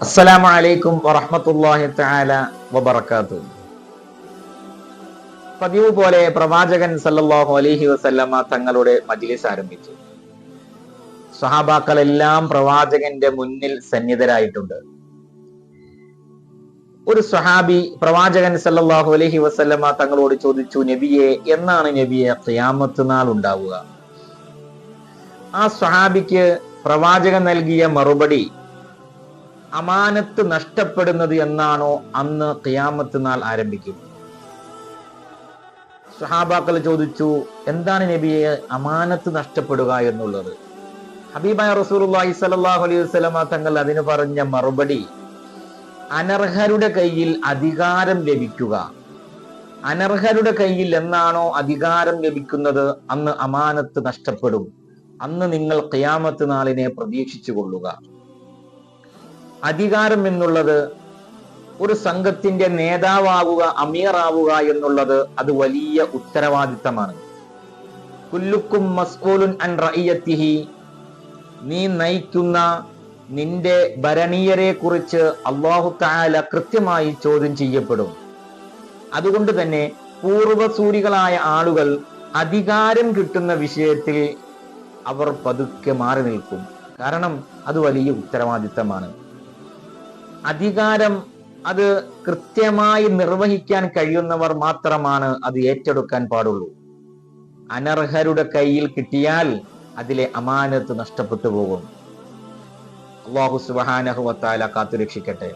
അസ്സലാമു അലൈക്കും വറഹ്മത്തുള്ളാഹി തആല വബറകാതു പതിവ് പോലെ പ്രവാചകൻ സല്ലല്ലാഹു അലൈഹി വസല്ലമ തങ്ങളുടെ മജ്ലിസ് ആരംഭിച്ചു. സഹാബാക്കളെല്ലാം പ്രവാചകന്റെ മുന്നിൽ സന്നിധരായിട്ടുണ്ട്. ഒരു സഹാബി പ്രവാചകൻ സല്ലല്ലാഹു അലൈഹി വസല്ലമ തങ്ങളോട് ചോദിച്ചു നബിയെ എന്നാണ് നബിയെ ഖിയാമത്ത് നാൾ ഉണ്ടാവുക? ആ സഹാബിക്ക് പ്രവാചകൻ നൽകിയ മറുപടി അമാനത്ത് നഷ്ടപ്പെടുന്നത് എന്നാണോ അന്ന് ഖിയാമത്ത് നാൾ ആരംഭിക്കും? സഹാബാക്കൾ ചോദിച്ചു എന്താണ് നബിയെ അമാനത്ത് നഷ്ടപ്പെടുക എന്നുള്ളത്? ഹബീബായ റസൂലുള്ളാഹി സലാഹു അലൈഹി വസ്ലമ തങ്ങൾ അതിന് പറഞ്ഞ മറുപടി അനർഹരുടെ കയ്യിൽ അധികാരം ലഭിക്കുക. അനർഹരുടെ കയ്യിൽ എന്നാണോ അധികാരം ലഭിക്കുന്നത്? അന്ന് അമാനത്ത് നഷ്ടപ്പെടും. അന്ന് നിങ്ങൾ ഖിയാമത്ത് നാളിനെ പ്രതീക്ഷിച്ചു കൊള്ളുക. അധികാരം എന്നുള്ളത് ഒരു സംഘത്തിന്റെ നേതാവാകുക അമീറാവുക എന്നുള്ളത് അത് വലിയ ഉത്തരവാദിത്തമാണ്. കുല്ലുക്കും മസ്കൂലുൻ അൻ റയ്യത്തിഹി നീ നയിക്കുന്ന നിന്റെ ഭരണീയരെ കുറിച്ച് അള്ളാഹു താല കൃത്യമായി ചോദ്യം ചെയ്യപ്പെടും അതുകൊണ്ട് തന്നെ പൂർവസൂരികളായ ആളുകൾ അധികാരം കിട്ടുന്ന വിഷയത്തിൽ അവർ പതുക്കെ മാറി നിൽക്കും. കാരണം അത് വലിയ ഉത്തരവാദിത്തമാണ്. അധികാരം അത് കൃത്യമായി നിർവഹിക്കാൻ കഴിയുന്നവർ മാത്രമാണ് അത് ഏറ്റെടുക്കാൻ പാടുള്ളൂ. അനർഹരുടെ കയ്യിൽ കിട്ടിയാൽ അതിലെ അമാനത്ത് നഷ്ടപ്പെട്ടു പോകും. അള്ളാഹു സുബാനഹുവത്താല കാത്തുരക്ഷിക്കട്ടെ.